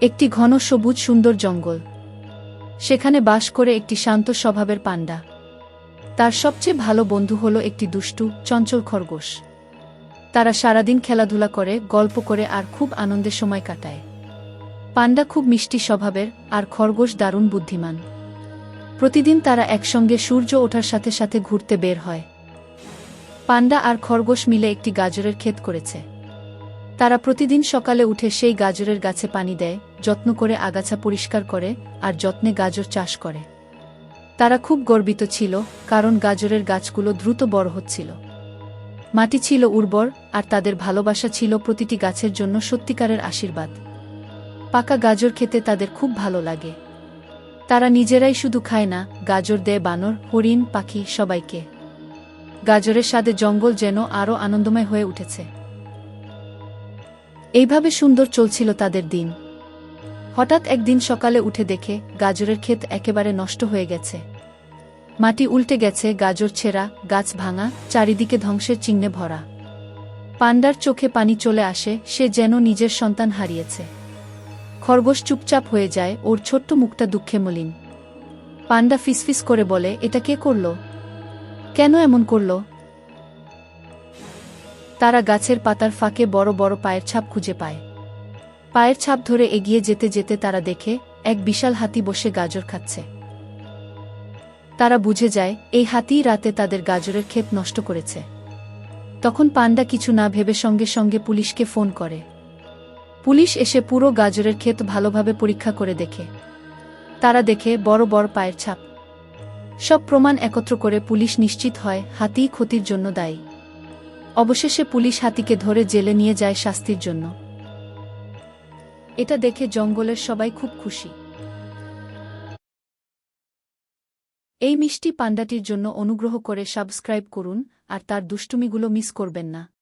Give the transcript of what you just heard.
একটি ঘন সবুজ সুন্দর জঙ্গল। সেখানে বাস করে একটি শান্ত স্বভাবের পান্ডা তার সবচেয়ে ভালো বন্ধু হল একটি দুষ্টু, চঞ্চল খরগোশ। তারা সারাদিন খেলাধুলা করে, গল্প করে আর খুব আনন্দের সময় কাটায়। পান্ডা খুব মিষ্টি স্বভাবের আর খরগোশ দারুণ বুদ্ধিমান। প্রতিদিন তারা একসঙ্গে সূর্য ওঠার সাথে সাথে ঘুরতে বের হয়। পান্ডা আর খরগোশ মিলে একটি গাজরের ক্ষেত করেছে। তারা প্রতিদিন সকালে উঠে সেই গাজরের গাছে পানি দেয়, যত্ন করে আগাছা পরিষ্কার করে আর যত্নে গাজর চাষ করে। তারা খুব গর্বিত ছিল, কারণ গাজরের গাছগুলো দ্রুত বড় হচ্ছিল। মাটি ছিল উর্বর আর তাদের ভালোবাসা ছিল প্রতিটি গাছের জন্য সত্যিকারের আশীর্বাদ। পাকা গাজর খেতে তাদের খুব ভালো লাগে। তারা নিজেরাই শুধু খায় না, গাজর দেয় বানর, হরিণ, পাখি, সবাইকে। গাজরের স্বাদে জঙ্গল যেন আরও আনন্দময় হয়ে উঠেছে। এইভাবে সুন্দর চলছিল তাদের দিন। হঠাৎ একদিন সকালে উঠে দেখে গাজরের ক্ষেত একেবারে নষ্ট হয়ে গেছে। মাটি উল্টে গেছে, গাজর ছেঁড়া, গাছ ভাঙা, চারিদিকে ধ্বংসের চিহ্নে ভরা। পান্ডার চোখে পানি চলে আসে, সে যেন নিজের সন্তান হারিয়েছে। খরগোশ চুপচাপ হয়ে যায়, ওর ছোট্ট মুখটা দুঃখে মলিন। পান্ডা ফিসফিস করে বলে, এটা কে করল? কেন এমন করল? তারা গাছের পাতার ফাঁকে বড় বড় পায়ের ছাপ খুঁজে পায়। পায়ের ছাপ ধরে এগিয়ে যেতে যেতে তারা দেখে, এক বিশাল হাতি বসে গাজর খাচ্ছে। তারা বুঝে যায়, এই হাতিই রাতে তাদের গাজরের ক্ষেত নষ্ট করেছে। তখন পান্ডা কিছু না ভেবে সঙ্গে সঙ্গে পুলিশকে ফোন করে। পুলিশ এসে পুরো গাজরের ক্ষেত ভালোভাবে পরীক্ষা করে দেখে। তারা দেখে বড় বড় পায়ের ছাপ। সব প্রমাণ একত্র করে পুলিশ নিশ্চিত হয়, হাতিই ক্ষতির জন্য দায়ী। অবশেষে পুলিশ হাতিকে ধরে জেলে নিয়ে যায় শাস্তির জন্য। এটা দেখে জঙ্গলের সবাই খুব খুশি। এই মিষ্টি পান্ডাটির জন্য অনুগ্রহ করে সাবস্ক্রাইব করুন আর তার দুষ্টুমিগুলো মিস করবেন না।